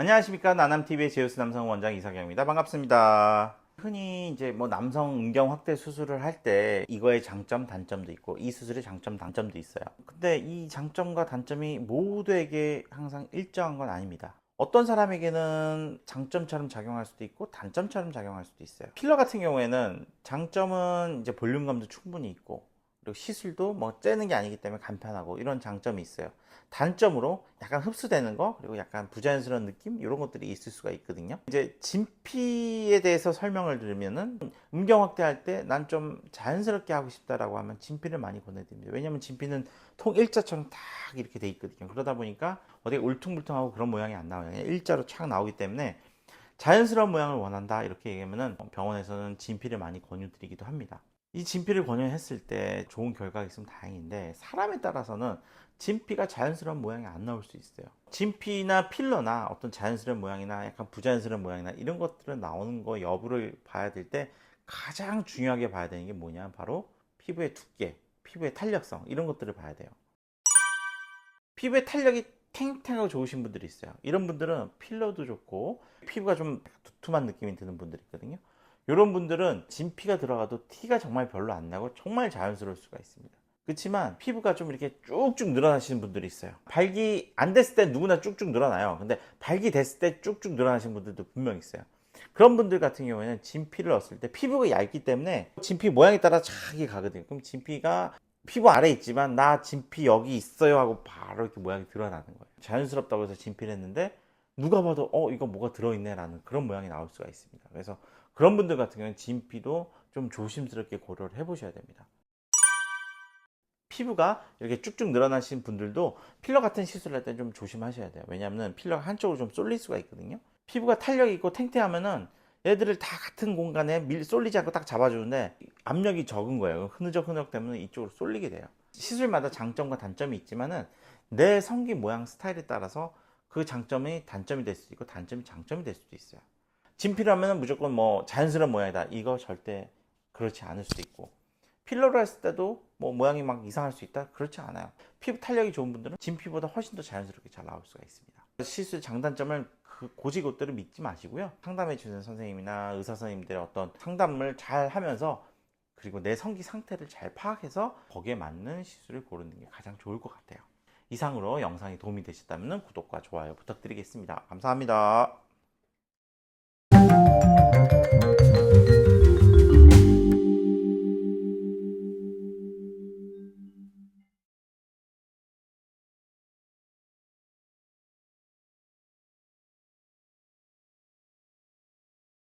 안녕하십니까 나남TV의 제우스 남성 원장 이석영입니다. 반갑습니다. 흔히 이제 뭐 남성 음경 확대 수술을 할 때 이거의 장점 단점도 있고 이 수술의 장점 단점도 있어요. 근데 이 장점과 단점이 모두에게 항상 일정한 건 아닙니다. 어떤 사람에게는 장점처럼 작용할 수도 있고 단점처럼 작용할 수도 있어요. 필러 같은 경우에는 장점은 이제 볼륨감도 충분히 있고 그리고 시술도 뭐 째는 게 아니기 때문에 간편하고 이런 장점이 있어요. 단점으로 약간 흡수되는 거 그리고 약간 부자연스러운 느낌 이런 것들이 있을 수가 있거든요. 이제 진피에 대해서 설명을 드리면은 음경 확대할 때 난 좀 자연스럽게 하고 싶다라고 하면 진피를 많이 권해드립니다. 왜냐하면 진피는 통 일자처럼 딱 이렇게 돼 있거든요. 그러다 보니까 어디 울퉁불퉁하고 그런 모양이 안 나와요. 그냥 일자로 착 나오기 때문에 자연스러운 모양을 원한다 이렇게 얘기하면은 병원에서는 진피를 많이 권유드리기도 합니다. 이 진피를 권유했을 때 좋은 결과가 있으면 다행인데 사람에 따라서는 진피가 자연스러운 모양이 안 나올 수 있어요. 진피나 필러나 어떤 자연스러운 모양이나 약간 부자연스러운 모양이나 이런 것들은 나오는 거 여부를 봐야 될 때 가장 중요하게 봐야 되는 게 뭐냐 바로 피부의 두께, 피부의 탄력성 이런 것들을 봐야 돼요. 피부의 탄력이 탱탱하고 좋으신 분들이 있어요. 이런 분들은 필러도 좋고 피부가 좀 두툼한 느낌이 드는 분들이 있거든요. 이런 분들은 진피가 들어가도 티가 정말 별로 안 나고 정말 자연스러울 수가 있습니다. 그렇지만 피부가 좀 이렇게 쭉쭉 늘어나시는 분들이 있어요. 발기 안 됐을 때 누구나 쭉쭉 늘어나요. 근데 발기 됐을 때 쭉쭉 늘어나시는 분들도 분명 있어요. 그런 분들 같은 경우에는 진피를 넣었을 때 피부가 얇기 때문에 진피 모양에 따라 차게 가거든요. 그럼 진피가 피부 아래 있지만 나 진피 여기 있어요 하고 바로 이렇게 모양이 드러나는 거예요. 자연스럽다고 해서 진피를 했는데 누가 봐도 어 이거 뭐가 들어있네 라는 그런 모양이 나올 수가 있습니다. 그래서 그런 분들 같은 경우는 진피도 좀 조심스럽게 고려를 해보셔야 됩니다. 피부가 이렇게 쭉쭉 늘어나신 분들도 필러 같은 시술을 할 때 좀 조심하셔야 돼요. 왜냐하면 필러가 한쪽으로 좀 쏠릴 수가 있거든요. 피부가 탄력이 있고 탱탱하면은 얘들을 다 같은 공간에 밀 쏠리지 않고 딱 잡아주는데 압력이 적은 거예요. 흐느적 흐느적 되면 이쪽으로 쏠리게 돼요. 시술마다 장점과 단점이 있지만은 내 성기 모양 스타일에 따라서 그 장점이 단점이 될 수도 있고 단점이 장점이 될 수도 있어요. 진피라면 무조건 뭐 자연스러운 모양이다. 이거 절대 그렇지 않을 수도 있고 필러를 했을 때도 뭐 모양이 막 이상할 수 있다? 그렇지 않아요. 피부 탄력이 좋은 분들은 진피보다 훨씬 더 자연스럽게 잘 나올 수가 있습니다. 시술 장단점을 그 고지것대로 믿지 마시고요. 상담해 주는 선생님이나 의사 선생님들의 어떤 상담을 잘 하면서 그리고 내 성기 상태를 잘 파악해서 거기에 맞는 시술을 고르는 게 가장 좋을 것 같아요. 이상으로 영상이 도움이 되셨다면 구독과 좋아요 부탁드리겠습니다. 감사합니다.